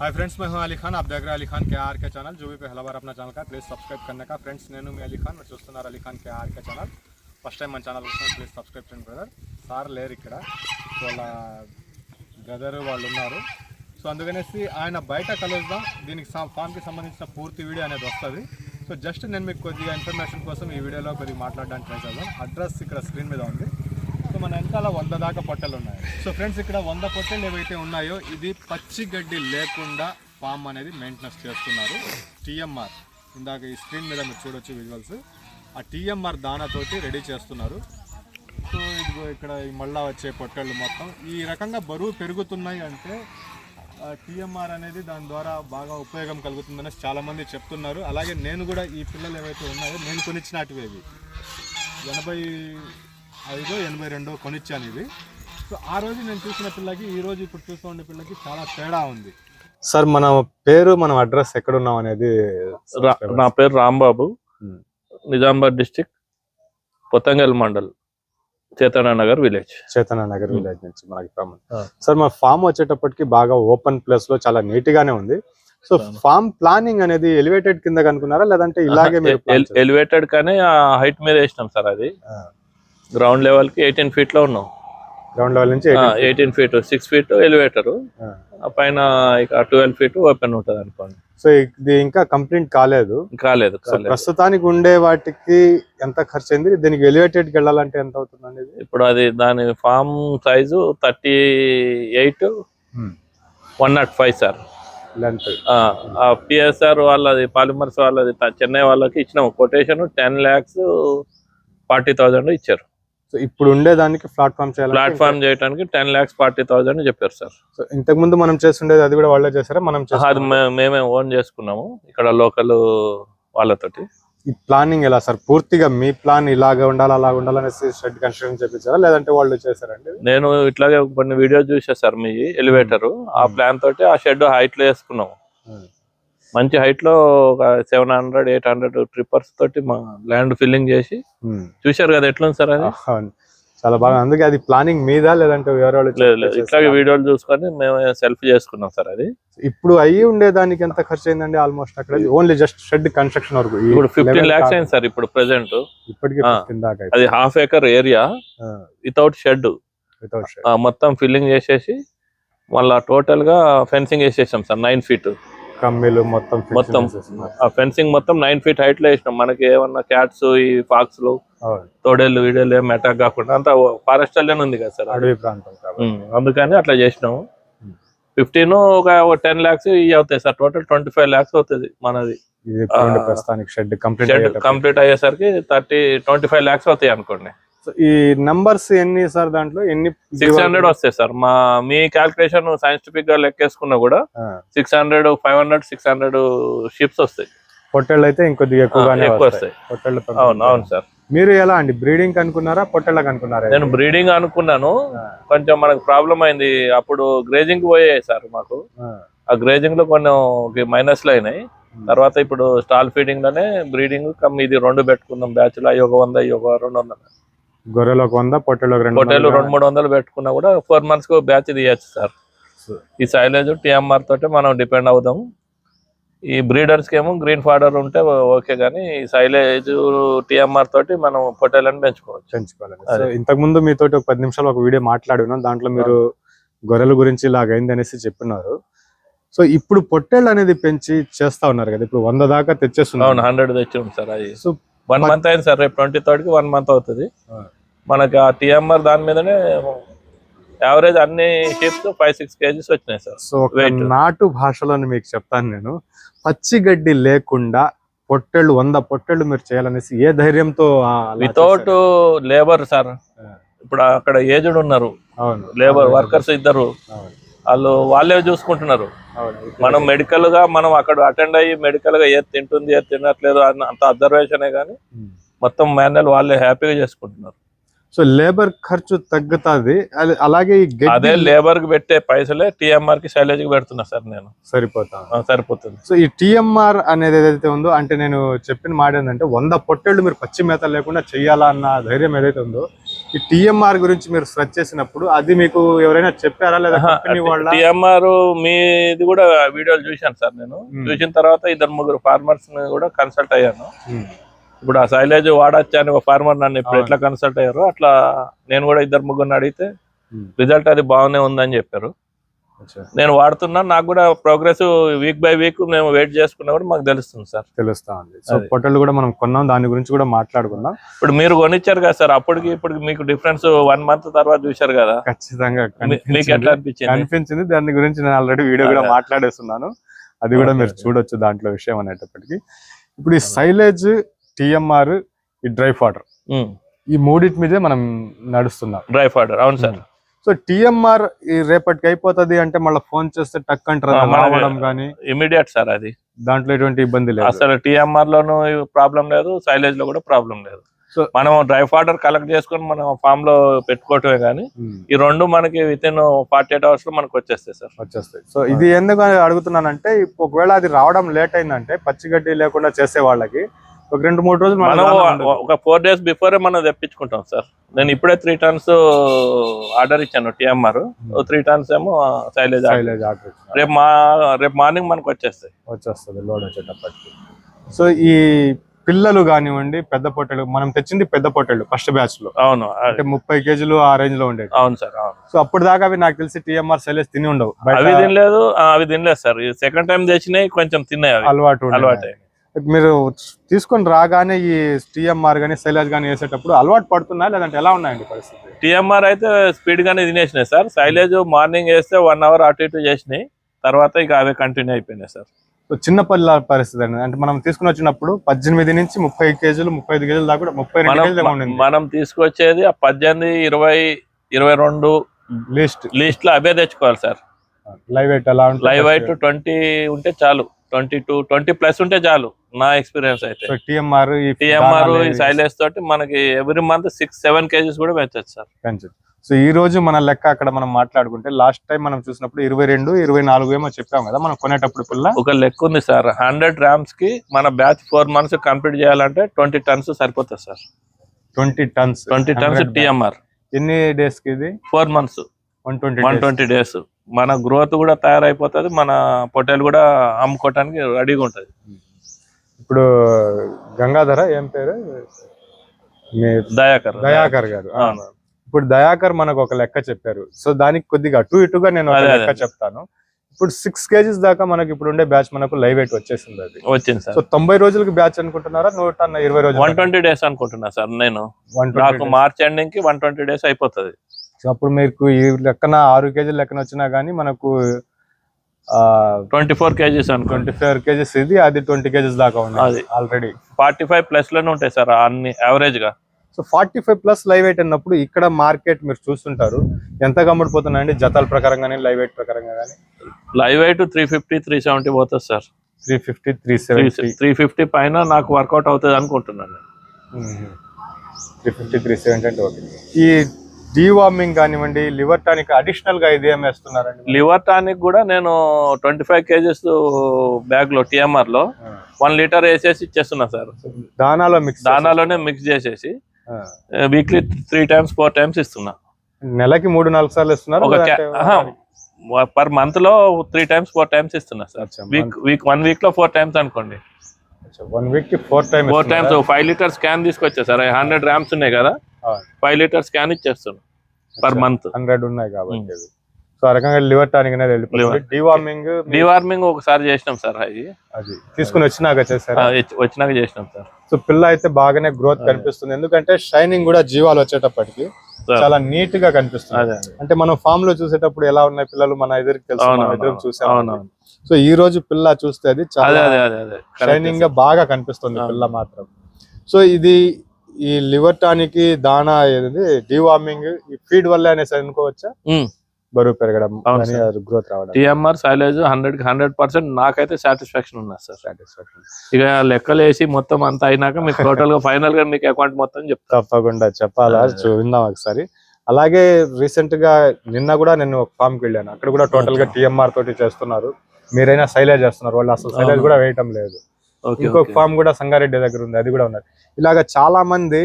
Hi friends मैं हूं अली खान आप देख रहे हैं अली खान के आर के चैनल जो भी पहला बार अपना ఛానల్ का ప్లీజ్ సబ్స్క్రైబ్ करने का ఫ్రెండ్స్ నేను మీ అలీ ఖాన్ మీరు చూస్తున్నారు Ali Khan K R K channel first time మన ఛానల్ వస్తున్నారు ప్లీజ్ సబ్స్క్రైబ్ చేయండి బ్రదర్ సార్ లేరు ఇక్కడ వాళ్ళ బ్రదర్ వాళ్ళు ఉన్నారు సో అందుకనేసి ఆయన బయట కలుద్దాం దీనికి ఫామ్కి సంబంధించిన పూర్తి వీడియో అనేది వస్తుంది సో జస్ట్ నేను మీకు కొద్దిగా ఇన్ఫర్మేషన్ కోసం ఈ వీడియోలో కొద్దిగా మాట్లాడడానికి ట్రై చేద్దాం అడ్రస్ ఇక్కడ స్క్రీన్ మీద ఉంది సో మన వెనకాల వంద దాకా పొట్టలు ఉన్నాయి. సో ఫ్రెండ్స్ ఇక్కడ వంద పొట్టలు ఏవైతే ఉన్నాయో ఇది పచ్చి గడ్డి లేకుండా ఫామ్ అనేది మెయింటెనెన్స్ చేస్తున్నారు. టీఎంఆర్. ఇందాక ఈ స్క్రీన్ మీద మీరు చూడొచ్చు విజువల్స్. ఆ టీఎంఆర్ దానాతోటి రెడీ చేస్తున్నారు. సో ఇదిగో ఇక్కడ ఈ మళ్ళా వచ్చే పొట్టళ్ళు మొత్తం. ఈ రకంగా బరువు పెరుగుతున్నాయి అంటే టీఎంఆర్ అనేది దాని ద్వారా బాగా ఉపయోగం కలుగుతుందని చాలామంది చెప్తున్నారు. అలాగే నేను కూడా ఈ పిల్లలు ఏవైతే ఉన్నాయో నేను కొనిచ్చినటివి ఎనభై ఐదో ఎనభై రెండో కొనిచ్చాను ఇవి సో ఆ రోజు నేను చూసిన పిల్లకి ఈ రోజు ఇప్పుడు చూస్తూ ఉండే పిల్లకి చాలా తేడా ఉంది సార్ మన పేరు మనం అడ్రస్ ఎక్కడ ఉన్నాం అనేది రా- నా పేరు రాంబాబు. నిజామాబాద్ డిస్టిక్ పొత్తంగల్ మండల్ చేతన నగర్ విలేజ్ చేతన నగర్ విలేజ్ నుంచి మనకి ఫామ్. సార్ మా ఫామ్ వచ్చేటప్పటికి బాగా ఓపెన్ ప్లేస్లో చాలా నీట్ గానే ఉంది సో. ఫామ్ ప్లానింగ్ అనేది ఎలివేటెడ్ కింద కనుకున్నారా లేదంటే ఇలాగే? ఎలివేటెడ్ కానీ హైట్ మీద వేసినాం సార్ అది. గ్రౌండ్ లెవెల్కి ఎయిటీన్ ఫీట్లో ఉన్నాం. గ్రౌండ్ లెవెల్ నుంచి eighteen feet six feet elevator. పైన ఇక ట్వెల్వ్ ఫీట్ ఓపెన్ ఉంటుంది అనుకోండి. సో ఇది ఇంకా కంప్లీట్ కాలేదు. కాలేదు ప్రస్తుతానికి ఉండే వాటికి ఎంత ఖర్చు అయింది? దీనికి ఎలివేటెడ్ వెళ్ళాలంటే ఎంత అవుతుంది అనేది? ఇప్పుడు అది దాని farm size thirty eight one not five sir length ఆ పిఎస్ఆర్ వాళ్ళది పాలిమర్స్ వాళ్ళది చెన్నై వాళ్ళకి ఇచ్చినాము. Quotation ten lakhs forty thousand ఇచ్చారు. సో ఇప్పుడు ఉండేదానికి ప్లాట్ఫామ్ చేయాలి ప్లాట్ఫామ్ చేయడానికి టెన్ ల్యాక్స్ ఫార్టీ థౌజండ్ చెప్పారు సార్ సో ఇంతకు ముందు మనం చేస్తుండేది అది కూడా వాళ్ళే చేశారా? మనం అది మేమే ఓన్ చేసుకున్నాము ఇక్కడ లోకల్ వాళ్ళతోటి. ఈ ప్లానింగ్ ఎలా సార్ పూర్తిగా మీ ప్లాన్ ఇలాగ ఉండాలి అలా ఉండాలనేసి షెడ్ కన్స్ట్రక్షన్ చేపించారా? లేదంటే వాళ్ళు చేశారండి నేను ఇట్లాగే కొన్ని వీడియో చూసా సార్ మీ ఎలివేటర్ ఆ ప్లాన్ తోటి ఆ షెడ్ హైట్లో వేసుకున్నాము. మంచి హైట్లో ఒక seven hundred eight hundred trippers తోటి మా ల్యాండ్ ఫిల్లింగ్ చేసి చూశారు కదా ఎట్లుంది సార్ అది. చాలా బాగా. అందుకే అది ప్లానింగ్ మీద లేదంటే చేశారా? ఇట్లాగే వీడియోలు చూసుకొని మేము సెల్ఫ్ చేసుకున్నాం సార్ అది. ఇప్పుడు అయ్యి ఉండేదానికి ఎంత ఖర్చు అయిందండి ఆల్మోస్ట్ అక్కడ? ఓన్లీ జస్ట్ షెడ్ కన్స్ట్రక్షన్ వరకు. ఇప్పుడు ఫిఫ్టీన్ కాదు. అయింది సార్ ఇప్పుడు ప్రెసెంట్ ఇప్పటికీ ఆ. 15 దాకా అది half acre area without shed without shed మొత్తం ఫిల్లింగ్ చేసేసి మళ్ళా టోటల్గా ఫెన్సింగ్ వేసేసాం సార్ నైన్ ఫీట్ కమ్మీలు మొత్తం మొత్తం. ఆ ఫెన్సింగ్ మొత్తం నైన్ ఫీట్ హైట్లో వేసినాం మనకి ఏమన్నా క్యాట్స్ ఈ ఫాక్స్లు. తోడేళ్ళు వీడేళ్ళు ఏం అటాక్ కాకుండా అంతా ఫారెస్ట్లోనే ఉంది కదా సార్. అడవి ప్రాంతం అందుకని అట్లా చేసినాము. ఫిఫ్టీన్ ఒక టెన్ లాక్స్ ఇవి అవుతాయి sir total twenty five lakhs అవుతుంది మనది కంప్లీట్ కంప్లీట్ అయ్యేసరికి థర్టీ ట్వంటీ ఫైవ్ లాక్స్ అవుతాయి అనుకోండి ఈ నంబర్స్ ఎన్ని సార్ దాంట్లో? ఎన్ని సిక్స్ హండ్రెడ్ వస్తాయి సార్. మా మీ క్యాల్కులేషన్ సైంటిఫిక్గా లెక్కేసుకున్నా కూడా six hundred five hundred six hundred sheeps వస్తాయి. పొట్టేళ్ళు అయితే ఇంకొద్దిగా ఎక్కువగానే ఎక్కువ వస్తాయి. పొట్టేళ్ళు అవును అవును సార్. మీరు ఎలా అండి? బ్రీడింగ్ అనుకున్నారా పొట్టేళ్ళకి అనుకున్నారా నేను బ్రీడింగ్ అనుకున్నాను. కొంచెం మనకు ప్రాబ్లం అయింది. అప్పుడు గ్రేజింగ్ పోయాయి సార్ మాకు. ఆ, గ్రేజింగ్లో కొన్ని మైనస్లు అయినాయి. తర్వాత ఇప్పుడు స్టాల్ ఫీడింగ్లోనే బ్రీడింగ్ కమ్ ఇది రెండు పెట్టుకున్నాం బ్యాచ్లో అవి ఒక వంద అవి ఒక రెండు వందలు. గొర్రెలు ఒక వంద ఒక రెండు వందలు. రెండు మూడు వందలు పెట్టుకున్నా కూడా ఫోర్ మంత్స్కు బ్యాచ్ తీయచ్చు సార్. ఈ సైలేజ్ టిఎంఆర్ తోటి మనం డిపెండ్ అవుదాం ఈ బ్రీడర్స్కి ఏమో గ్రీన్ ఫాడర్ ఉంటే ఓకే కానీ ఈ సైలేజ్ టిఎంఆర్ తోటి మనం పొట్టేళ్ళని పెంచుకోవచ్చు. సో ఇంతకు ముందు మీతోటి ఒక పది నిమిషాలు ఒక వీడియో మాట్లాడి ఉన్నాం దాంట్లో మీరు గొర్రెల గురించి ఇలాగైంది అనేసి చెప్పినారు. సో ఇప్పుడు పొట్టేళ్ళు అనేది పెంచి చేస్తా ఉన్నారు కదా. ఇప్పుడు వంద దాకా అవును తెచ్చేస్తున్నారు హండ్రెడ్ తెచ్చింది సార్ అది సో వన్ మంత్ అయింది సార్ రేపు ట్వంటీ థర్డ్కి వన్ మంత్ అవుతుంది. మనకి ఆ టిఎంఆర్ దాని మీదనే యావరేజ్ అన్ని షిప్స్ ఫైవ్ సిక్స్ కేజీస్ వచ్చినాయి సార్. సో. నాటు భాషలో మీకు చెప్తాను నేను. పచ్చి గడ్డి లేకుండా పొట్టేళ్ళు వంద పొట్టేళ్ళు మీరు చేయాలనేసి ఏ ధైర్యంతో వితౌట్? Labour sir. ఇప్పుడు అక్కడ ఏజ్డ్ ఉన్నారు. అవును. లేబర్ వర్కర్స్ ఇద్దరు. వాళ్ళు వాళ్ళే చూసుకుంటున్నారు. మనం మెడికల్గా మనం అక్కడ అటెండ్ అయ్యి మెడికల్గా ఏది తింటుంది ఏది తినట్లేదు అన్న అంత అబ్జర్వేషనే కానీ. మొత్తం మాన్యువల్ వాళ్ళే హ్యాపీగా చేసుకుంటున్నారు. సో లేబర్ ఖర్చు తగ్గుతుంది. అలాగే అదే లేబర్కి పెట్టే పైసలే టిఎంఆర్కి శైలేజ్కి పెడుతున్నా సార్ నేను. సరిపోతా. ఆ, సరిపోతుంది. సో ఈ టిఎంఆర్ అనేది ఏదైతే ఉందో అంటే నేను చెప్పిన మాట ఏంటంటే వంద పొట్టేళ్ళు మీరు పచ్చి మేత లేకుండా చెయ్యాలా అన్న ధైర్యం ఏదైతే ఉందో ఈ టిఎంఆర్ గురించి మీరు సెర్చ్ చేసినప్పుడు అది మీకు ఎవరైనా చెప్పారా లేదా కంపెనీ వాళ్ళ టిఎంఆర్ మీది కూడా వీడియోలు చూశాను సార్ నేను. చూసిన తర్వాత ఇద్దరు ముగ్గురు ఫార్మర్స్ కూడా కన్సల్ట్ అయ్యాను ఇప్పుడు ఆ సైలేజ్ వాడచ్చా అని ఒక ఫార్మర్ నన్ను ఇప్పుడు. ఎట్లా కన్సల్ట్ అయ్యారో అట్లా నేను కూడా ఇద్దరు ముగ్గురిని అడిగితే రిజల్ట్ అది బాగానే ఉందని చెప్పారు. నేను వాడుతున్నా నాకు కూడా ప్రోగ్రెస్ వీక్ బై వీక్ మేము వెయిట్ చేసుకున్నా కూడా మాకు తెలుస్తుంది సార్. తెలుస్తా ఉంది. సో. పొట్టలు కూడా మనం కొన్నాం దాని గురించి కూడా మాట్లాడుకుందాం. ఇప్పుడు మీరు కొనిచ్చారు కదా సార్ అప్పటికి ఇప్పుడు మీకు డిఫరెన్స్ వన్ మంత్ తర్వాత చూశారు కదా. ఖచ్చితంగా మీకు. ఎట్లా అనిపించింది? కనిపించింది. దాని గురించి నేను ఆల్రెడీ వీడియో కూడా. మాట్లాడేస్తున్నాను. అది కూడా మీరు. చూడొచ్చు దాంట్లో విషయం అనేటప్పటికి. ఇప్పుడు ఈ సైలేజ్ టిఎంఆర్ ఈ డ్రై ఫాడర్ ఈ మూడింటి మీదే మనం నడుస్తున్నాం. డ్రై ఫాడర్ అవును సార్. సో టిఎంఆర్ ఈ రేపటికి అయిపోతది అంటే మళ్ళీ ఫోన్ చేస్తే టక్ అంటారు కానీ ఇమీడియట్ సార్ అది. దాంట్లో ఎటువంటి ఇబ్బంది లేదు. అసలు టిఎంఆర్ లోను ప్రాబ్లం లేదు సైలేజ్లో కూడా ప్రాబ్లం లేదు. సో మనం డ్రై ఫాడర్ కలెక్ట్ చేసుకొని మనం ఫామ్లో పెట్టుకోవటమే కానీ ఈ రెండు మనకి విత్ ఇన్ ఫార్టీ ఎయిట్ అవర్స్లో మనకు వచ్చేస్తాయి సార్. వచ్చేస్తాయి. సో ఇది ఎందుకు అడుగుతున్నానంటే ఒకవేళ అది రావడం లేట్ అయిందంటే పచ్చిగడ్డి లేకుండా చేసే వాళ్ళకి ఒక రెండు మూడు రోజులు మనం. ఒక ఫోర్ డేస్ బిఫోరే మనం తెప్పించుకుంటాం సార్. నేను ఇప్పుడే త్రీ టన్స్ ఆర్డర్ ఇచ్చాను టిఎంఆర్. త్రీ టన్స్ ఏమో సైలేజ్ ఇచ్చినారు. రేపు మా రేపు మార్నింగ్ మనకు వచ్చేస్తాయి. వచ్చేస్తుంది లోడ్ వచ్చేటప్పటికి. సో ఈ పిల్లలు కానివ్వండి పెద్ద పొట్టెలు మనం తెచ్చింది పెద్ద పొట్టెలు ఫస్ట్ బ్యాచ్లో. అవును అంటే ముప్పై కేజీలు ఆ రేంజ్లో ఉండేది అవును సార్ సో అప్పుడు దాకా అవి నాకు తెలిసి టిఎంఆర్ సైలేజ్ తిని ఉండవు. అవి తినలేదు అవి తినలేదు సార్. సెకండ్ టైం తెచ్చినాయి కొంచెం తిన్నాయి అలవాటు. అలవాటే మీరు తీసుకొని రాగానే ఈ టిఎంఆర్ గానీ సైలేజ్ గానీ వేసేటప్పుడు అలవాటు పడుతున్నా లేదంటే ఎలా ఉన్నాయండి పరిస్థితి? టిఎంఆర్ అయితే స్పీడ్ గానే తినేసినాయి సార్. సైలేజ్ మార్నింగ్ వేస్తే వన్ అవర్ అటు ఇటు చేసినాయి. తర్వాత ఇక అవే కంటిన్యూ అయిపోయినాయి సార్. సో చిన్న పిల్లల పరిస్థితి అండి. అంటే మనం తీసుకుని వచ్చినప్పుడు పద్దెనిమిది నుంచి ముప్పై కేజీలు ముప్పై ఐదు కేజీలు దాకా ముప్పై మనం కేజీలు ఉండింది. మనం తీసుకొచ్చేది ఆ పద్దెనిమిది ఇరవై ఇరవై రెండు లిస్ట్ లిస్ట్లో అవే తెచ్చుకోవాలి సార్. లైవ్ ఎలా ఉంటుంది లైవ్ వైట్ ట్వంటీ ఉంటే చాలు. ట్వంటీ టూ ట్వంటీ ప్లస్ ఉంటే చాలు నా ఎక్స్పీరియన్స్ అయితే. టిఎంఆర్ ఈ టిఎంఆర్ ఈ సైలేజ్ తోటి మనకి every month six seven kgs కూడా పెంచచ్చు సార్. పెంచదు సో ఈ రోజు మన లెక్క అక్కడ మనం మాట్లాడుకుంటే లాస్ట్ టైం మనం చూసినప్పుడు ఇరవై రెండు ఇరవై నాలుగు ఏమో చెప్పాం కదా మనం కొనేటప్పుడు పిల్ల. ఒక లెక్క ఉంది సార్. హండ్రెడ్ గ్రామ్స్కి మన బ్యాచ్ ఫోర్ మంత్స్ కంప్లీట్ చేయాలంటే ట్వంటీ టన్స్ సరిపోతుంది sir. Twenty tons. Twenty tons TMR ఎన్ని డేస్కి ఇది? Four months one twenty one twenty days మన గ్రోత్ కూడా తయారైపోతుంది మన పొట్టేలు కూడా అమ్ముకోవటానికి రెడీగా ఉంటది. ఇప్పుడు గంగాధర ఏం పేరు? మీ దయాకర్. దయాకర్ గారు. ఇప్పుడు దయాకర్ మనకు ఒక లెక్క చెప్పారు. సో దానికి కొద్దిగా అటు ఇటుగా నేను ఒక. లెక్క చెప్తాను. ఇప్పుడు సిక్స్ కేజీస్ దాకా మనకి ఇప్పుడు ఉండే బ్యాచ్ మనకు లైవ్ వెయిట్ వచ్చేసింది అది. వచ్చింది సార్. సో తొంభై రోజులకి బ్యాచ్ అనుకుంటున్నారా? నూట ఇరవై రోజులు వన్ ట్వంటీ డేస్ అనుకుంటున్నా సార్ నేను. నాకు మార్చ్ ఎండింగ్కి వన్ ట్వంటీ డేస్ అయిపోతుంది. సో అప్పుడు మీకు ఈ లెక్కన ఆరు కేజీల లెక్కన వచ్చినా గానీ మనకు ట్వంటీ ఫోర్ కేజీస్ అనుకోండి. ట్వంటీ ఫైవ్ కేజీస్ ఇది అది ట్వంటీ కేజీస్ దాకా ఉంది అది. ఆల్రెడీ ఫార్టీ ఫైవ్ ప్లస్లోనే ఉంటాయి సార్ అన్ని యావరేజ్గా. So forty five plus live weight అన్నప్పుడు ఇక్కడ మార్కెట్ మీరు చూస్తుంటారు ఎంత కమ్ముడిపోతున్నాయండి? జతాల ప్రకారం కానీ లైవ్ వెయిట్ ప్రకారంగా కానీ live weight three fifty three seventy పోతుంది sir. Three fifty three seventy. Three fifty పైన నాకు వర్కౌట్ అవుతుంది అనుకుంటున్నాను త్రీ ఫిఫ్టీ త్రీ సెవెంటీ అంటే ఓకే. ఈ డీవార్మింగ్ కానివ్వండి లివర్ టానిక్ అడిషనల్గా ఇది ఏం వేస్తున్నారండి? లివర్ టానిక్ కూడా నేను ట్వంటీ ఫైవ్ కేజెస్ బ్యాగ్లో టిఎంఆర్లో వన్ లీటర్ వేసేసి ఇచ్చేస్తున్నా సార్. దానాలో మిక్స్ దానాలోనే మిక్స్ చేసేసి weekly three times four times ఇస్తున్నా. నెలకి మూడు నాలుగు సార్లు ఇస్తున్నారు పర్ మంత్లో త్రీ టైమ్స్ ఫోర్ టైమ్స్ ఇస్తున్నా సార్. వీక్ వీక్ వన్ వీక్లో ఫోర్ టైమ్స్ అనుకోండి. వన్ వీక్కి four time four times five litres can తీసుకొచ్చా సార్? హండ్రెడ్ గ్రామ్స్ ఉన్నాయి కదా. ఫైవ్ లీటర్స్ క్యాన్ ఇచ్చేస్తాను. పర్ మంత్ హండ్రెడ్ ఉన్నాయి కాబట్టి అవి. సో ఆ రకంగా లివర్ టానిక్ అనేది వెళ్ళిపోతుంది. డివార్మింగ్ డివార్మింగ్ ఒకసారి చేసినాం సార్ అవి అది. తీసుకుని వచ్చినాక చేశారు? వచ్చినాక చేసినాం సార్. సో పిల్ల అయితే బాగానే గ్రోత్ కనిపిస్తుంది. ఎందుకంటే షైనింగ్ కూడా జీవాలు వచ్చేటప్పటికి. చాలా నీట్గా కనిపిస్తుంది. అదే అదే. అంటే మనం ఫామ్లో చూసేటప్పుడు ఎలా ఉన్నాయి పిల్లలు? మన తెలుసు. ఎదురు చూసాం అవునవును. సో ఈ రోజు పిల్ల చూస్తే అది అదే చాలా అదే అదే. అదే షైనింగ్గా బాగా కనిపిస్తుంది. పిల్ల మాత్రం. సో ఇది ఈ లివర్ టానిక్ డీవార్మింగ్ ఏది? డివార్మింగ్ ఈ ఫీడ్ వల్ల అనేసి అనుకోవచ్చా. బరువు పెరగడం. గ్రోత్ రావడం. టిఎంఆర్ సైలేజ్ హండ్రెడ్కి హండ్రెడ్ పర్సెంట్ నాకైతే సాటిస్ఫాక్షన్ ఉన్నది సార్. సాటిస్ఫాక్షన్ ఇక లెక్కలు వేసి మొత్తం అంతా అయినాక మీకు టోటల్గా ఫైనల్గా మీకు అకౌంట్ మొత్తం చెప్తా. తప్పకుండా చెప్పాలా. చూద్దాం ఒకసారి. అలాగే రీసెంట్గా నిన్న కూడా నేను ఒక ఫామ్కి వెళ్ళాను. అక్కడ కూడా టోటల్గా టిఎంఆర్ తోటి చేస్తున్నారు. మీరైనా సైలేజ్ చేస్తున్నారు. వాళ్ళు అసలు సైలేజ్. కూడా వేయటం లేదు. ఇంకొక ఫామ్ కూడా సంగారెడ్డి దగ్గర ఉంది అది కూడా ఉన్నారు ఇలాగ చాలా మంది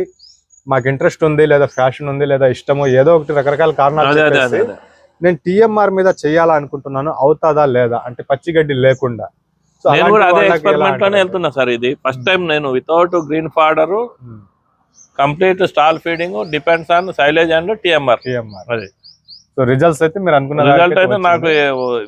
మాకు ఇంట్రెస్ట్ ఉంది లేదా ఫ్యాషన్ ఉంది లేదా ఇష్టము ఏదో ఒకటి రకరకాల కారణాలు. నేను టిఎంఆర్ మీద చేయాలనుకుంటున్నాను అవుతాదా లేదా? అంటే పచ్చిగడ్డి లేకుండా. సో నేను అలాంటి కూడా అదే ఎక్స్పెరిమెంట్లోనే? వెళ్తున్నా సార్ ఇది. ఫస్ట్ టైం నేను without green fodder complete stall feeding depends on silage and TMR TMR. అది. సో రిజల్ట్స్ అయితే మీరు అనుకున్న రిజల్ట్ అయితే నాకు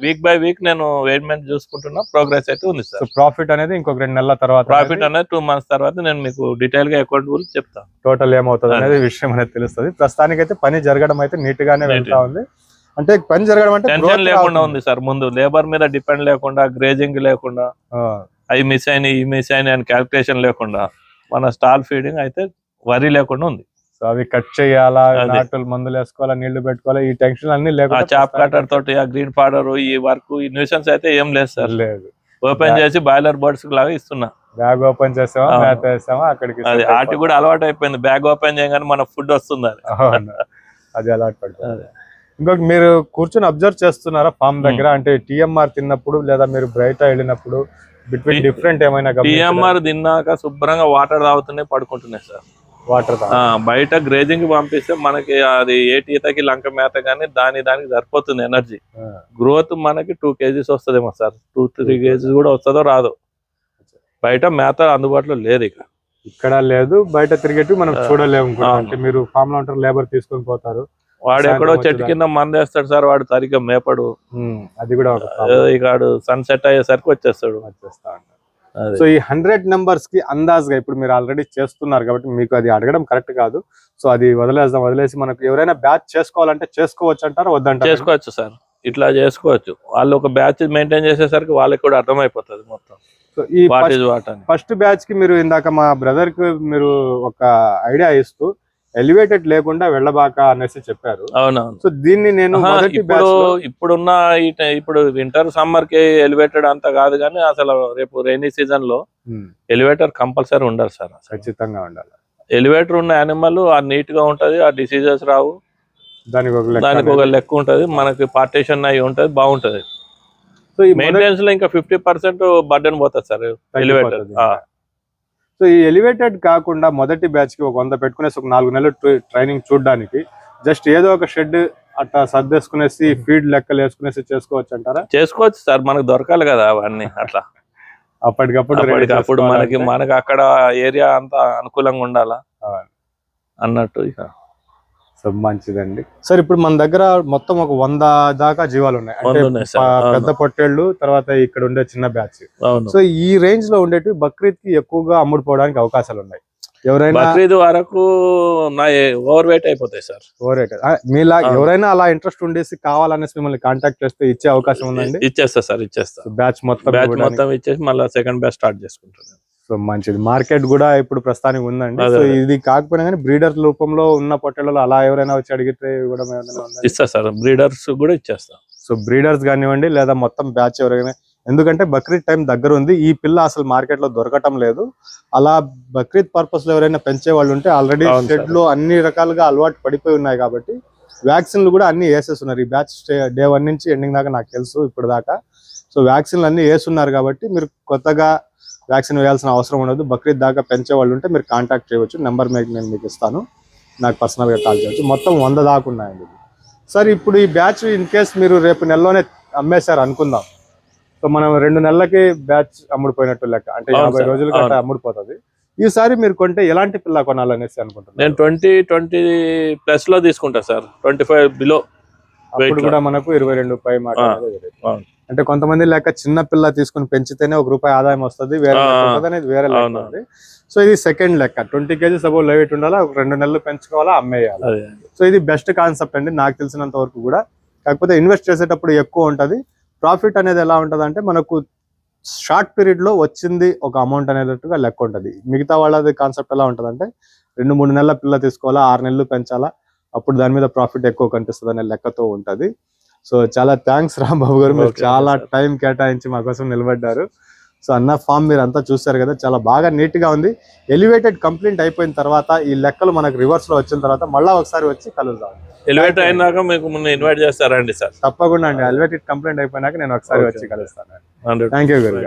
వీక్ బై వీక్ నేను వెయిట్మెంట్ చూసుకుంటున్నా. ప్రోగ్రెస్ అయితే ఉంది సార్ ప్రాఫిట్ అనేది ఇంకొక రెండు నెలల తర్వాత ప్రాఫిట్ అనేది టూ మంత్స్ తర్వాత నేను మీకు డీటెయిల్గా అకౌంట్ గురించి చెప్తాను టోటల్ ఏమవుతుంది అనేది విషయం అనేది తెలుస్తుంది. ప్రస్తుతానికి అయితే పని జరగడం అయితే నీట్ గానే. వెళ్తా ఉంది. అంటే పని జరగడం అంటే టెన్షన్ లేకుండా. ఉంది సార్ ముందు. లేబర్ మీద డిపెండ్ లేకుండా గ్రేజింగ్ లేకుండా అవి మిస్ అయినాయి ఈ మిస్ అయినాయి అని క్యాల్కులేషన్ లేకుండా మన స్టాల్ ఫీడింగ్ అయితే వరి లేకుండా ఉంది. సో అవి కట్ చేయాలా. నాటులు మందులు వేసుకోవాలా నీళ్ళు పెట్టుకోవాలా ఈ టెన్షన్ అన్ని లేకుండా చాప్ కటర్ తోటి ఆ గ్రీన్ పౌడర్ ఈ వర్క్ ఈ న్యూసెన్స్ అయితే ఏం లేదు సార్ లేదు ఓపెన్ చేసి బాయిలర్ బర్డ్స్ లాగా ఇస్తున్నా బ్యాగ్ ఓపెన్ చేసామా. మేత వేసామా అక్కడికి అది ఆటి. కూడా అలవాటు అయిపోయింది బ్యాగ్ ఓపెన్ చేయగానే మన ఫుడ్ వస్తుంది అది. అది అలవాటు పడుతుంది. ఇంకొక మీరు కూర్చొని అబ్జర్వ్ చేస్తున్నారా ఫామ్ దగ్గర అంటే టిఎంఆర్ తిన్నప్పుడు లేదా మీరు బయట వెళ్ళినప్పుడు బిట్వీన్ డిఫరెంట్ ఏమైనా టిఎంఆర్ తిన్నాక శుభ్రంగా వాటర్ తాగుతున్నాయి పడుకుంటున్నాయి సార్ వాటర్ ఆ, బయట గ్రేజింగ్ పంపిస్తే మనకి అది ఏ ఈతకి లంక మేత కానీ దాని దానికి సరిపోతుంది ఎనర్జీ గ్రోత్ మనకి టూ కేజీస్ వస్తుందేమో సార్. టూ త్రీ కేజీస్ కూడా వస్తుందో రాదు. బయట మేత అందుబాటులో లేదు ఇక. ఇక్కడ లేదు బయట తిరిగేటి మనం చూడలేము. అంటే మీరు ఫామ్లో ఉంటారు లేబర్ తీసుకొని పోతారు. వాడు ఎక్కడో చెట్టు కింద మందేస్తాడు సార్ వాడు సరిగ్గా మేపడు. అది కూడా ఇక సన్సెట్ అయ్యేసరికి వచ్చేస్తాడు. వచ్చేస్తా. సో ఈ హండ్రెడ్ నెంబర్స్కి అందాజ్గా ఇప్పుడు మీరు ఆల్రెడీ చేస్తున్నారు కాబట్టి మీకు అది అడగడం కరెక్ట్ కాదు. సో అది వదిలేద్దాం వదిలేసి మనకు ఎవరైనా బ్యాచ్ చేసుకోవాలంటే చేసుకోవచ్చు అంటారా వద్దంటారా? చేసుకోవచ్చు సార్. ఇట్లా చేసుకోవచ్చు. వాళ్ళు ఒక బ్యాచ్ మెయింటైన్ చేసేసరికి వాళ్ళకి కూడా అర్థమైపోతుంది మొత్తం. సో ఈ ఫస్ట్ బ్యాచ్కి మీరు ఇందాక మా బ్రదర్కి మీరు ఒక ఐడియా ఇస్తూ ఎలివేటెడ్ లేకుండా వెళ్ళబాక అనేసి చెప్పారు. అవునవును. సో దీన్ని నేను ఇప్పుడు ఇప్పుడున్న ఇప్పుడు వింటర్ సమ్మర్కి ఎలివేటెడ్ అంత కాదు కానీ అసలు రేపు రైనీ సీజన్లో ఎలివేటర్ కంపల్సరీ ఉండాలి సార్ ఖచ్చితంగా ఉండాలి. ఎలివేటర్ ఉన్న యానిమల్ ఆ నీట్గా ఉంటది ఆ డిసీజెస్ రావు. దానికి ఒక లెక్క దానికి ఒక. లెక్క ఉంటది మనకి పార్టీషన్ అయి ఉంటది బాగుంటది. సో ఈ మెయింటెనెన్స్లో ఇంకా ఫిఫ్టీ పర్సెంట్ బర్డెన్ పోతుంది సార్ ఎలివేటర్. సో ఈ ఎలివేటెడ్ కాకుండా మొదటి బ్యాచ్కి ఒక వంద పెట్టుకునేసి ఒక నాలుగు నెలలు ట్రై- ట్రైనింగ్ చూడడానికి జస్ట్ ఏదో ఒక షెడ్ అట్లా సర్దేసుకునేసి ఫీడ్ లెక్కలు వేసుకునేసి చేసుకోవచ్చు అంటారా? చేసుకోవచ్చు సార్ మనకు దొరకాలి కదా అవన్నీ అట్లా. అప్పటికప్పుడు అప్పటికప్పుడు మనకి మనకి అక్కడ ఏరియా అంతా అనుకూలంగా ఉండాలా. అన్నట్టు ఇక. సో మంచిదండి. సార్ ఇప్పుడు మన దగ్గర మొత్తం ఒక వంద దాకా జీవాలు ఉన్నాయి. అంటే. పెద్ద పొట్టేళ్ళు తర్వాత ఇక్కడ ఉండే చిన్న బ్యాచ్. సో ఈ రేంజ్లో ఉండేటివి బక్రీద్కి ఎక్కువగా అమ్ముడుపోవడానికి అవకాశాలు ఉన్నాయి. ఎవరైనా బక్రీద్ వరకు నా ఓవర్ వెయిట్ అయిపోతాయి సార్. ఓరేట్ మీలా అవును. ఎవరైనా అలా ఇంట్రెస్ట్ ఉండేసి కావాలనేసి మిమ్మల్ని కాంటాక్ట్ చేస్తే ఇచ్చే అవకాశం ఉందండి? ఇచ్చేస్తా సార్ ఇచ్చేస్తా. బ్యాచ్ మొత్తం బ్యాచ్. మొత్తం ఇచ్చేసి మళ్ళీ సెకండ్ బ్యాచ్ స్టార్ట్ చేసుకుంటాను. సో మంచిది. మార్కెట్ కూడా ఇప్పుడు ప్రస్తుతానికి ఉందండి. సో. ఇది కాకపోయినా కానీ బ్రీడర్ రూపంలో ఉన్న పొట్టేళ్ళలో అలా ఎవరైనా వచ్చి అడిగితే ఉందండి? ఇస్తా సార్. బ్రీడర్స్ కూడా ఇచ్చేస్తా. సో బ్రీడర్స్ కానివ్వండి లేదా మొత్తం బ్యాచ్ ఎవరైనా ఎందుకంటే బక్రీద్ టైం దగ్గర ఉంది. ఈ పిల్ల అసలు మార్కెట్లో దొరకటం లేదు. అలా బక్రీద్ పర్పస్లో ఎవరైనా పెంచే వాళ్ళు ఉంటే ఆల్రెడీ షెడ్. లో అన్ని రకాలుగా అలవాటు పడిపోయి ఉన్నాయి కాబట్టి వ్యాక్సిన్లు కూడా అన్ని వేసేస్తున్నారు. ఈ బ్యాచ్ డే వన్ నుంచి ఎండింగ్ దాకా నాకు తెలుసు ఇప్పుడు దాకా సో వ్యాక్సిన్లు అన్ని వేస్తున్నారు కాబట్టి మీరు కొత్తగా వ్యాక్సిన్ వేయాల్సిన అవసరం ఉండదు. బక్రీద్ దాకా పెంచే వాళ్ళు ఉంటే మీరు కాంటాక్ట్ చేయవచ్చు. నెంబర్ మీకు నేను మీకు ఇస్తాను. నాకు personal గా కాల్ చేయవచ్చు మొత్తం వంద దాకా ఉన్నాయండి సార్ ఇప్పుడు ఈ బ్యాచ్ ఇన్ కేస్ మీరు రేపు నెలలోనే అమ్మేశారు అనుకుందాం. సో మనం రెండు నెలలకి బ్యాచ్ అమ్ముడుపోయినట్టు లెక్క. అంటే యాభై రోజులకి అవును. అట్లా అమ్ముడుపోతుంది ఈసారి మీరు కొంటే ఎలాంటి పిల్ల కొనాలనేసి అనుకుంటున్నారు? నేను ట్వంటీ ట్వంటీ ప్లస్లో తీసుకుంటా సార్. ట్వంటీ ఫైవ్ బిలో అప్పుడు. కూడా మనకు ఇరవై రెండు పై మాట అంటే కొంతమంది లెక్క చిన్న పిల్ల తీసుకుని పెంచితేనే ఒక రూపాయి ఆదాయం వస్తుంది వేరే అనేది వేరే లెక్క సో ఇది సెకండ్ లెక్క. ట్వంటీ కేజీస్ అబౌవ్ లైట్ ఉండాలా ఒక రెండు నెలలు పెంచుకోవాలా అమ్మేయాలి. సో ఇది బెస్ట్ కాన్సెప్ట్ అండి నాకు తెలిసినంత వరకు కూడా. కాకపోతే ఇన్వెస్ట్ చేసేటప్పుడు ఎక్కువ ఉంటది. ప్రాఫిట్ అనేది ఎలా ఉంటది అంటే మనకు షార్ట్ పీరియడ్లో వచ్చింది ఒక అమౌంట్ అనేటట్టుగా లెక్క ఉంటది. మిగతా వాళ్ళది కాన్సెప్ట్ ఎలా ఉంటది అంటే రెండు మూడు నెలల పిల్ల తీసుకోవాలా ఆరు నెలలు పెంచాలా అప్పుడు దాని మీద ప్రాఫిట్ ఎక్కువ కనిపిస్తుంది అనే లెక్కతో ఉంటది. సో చాలా థ్యాంక్స్ రాంబాబు గారు. మీరు చాలా. టైం కేటాయించి మా కోసం నిలబడ్డారు. సో అన్న ఫామ్ మీరు అంతా చూసారు కదా చాలా బాగా నీట్గా ఉంది. ఎలివేటెడ్ కంప్లీట్ అయిపోయిన తర్వాత ఈ లెక్కలు మనకు రివర్స్లో వచ్చిన తర్వాత మళ్ళా ఒకసారి వచ్చి కలుద్దాం. ఎలివేట్ అయినాక మీకు ముందు ఇన్వైట్ చేస్తారండి సార్ తప్పకుండా అండి. ఎలివేటెడ్ కంప్లైంట్ అయిపోయినాక నేను ఒకసారి. వచ్చి కలుస్తాను. థ్యాంక్ యూ గారు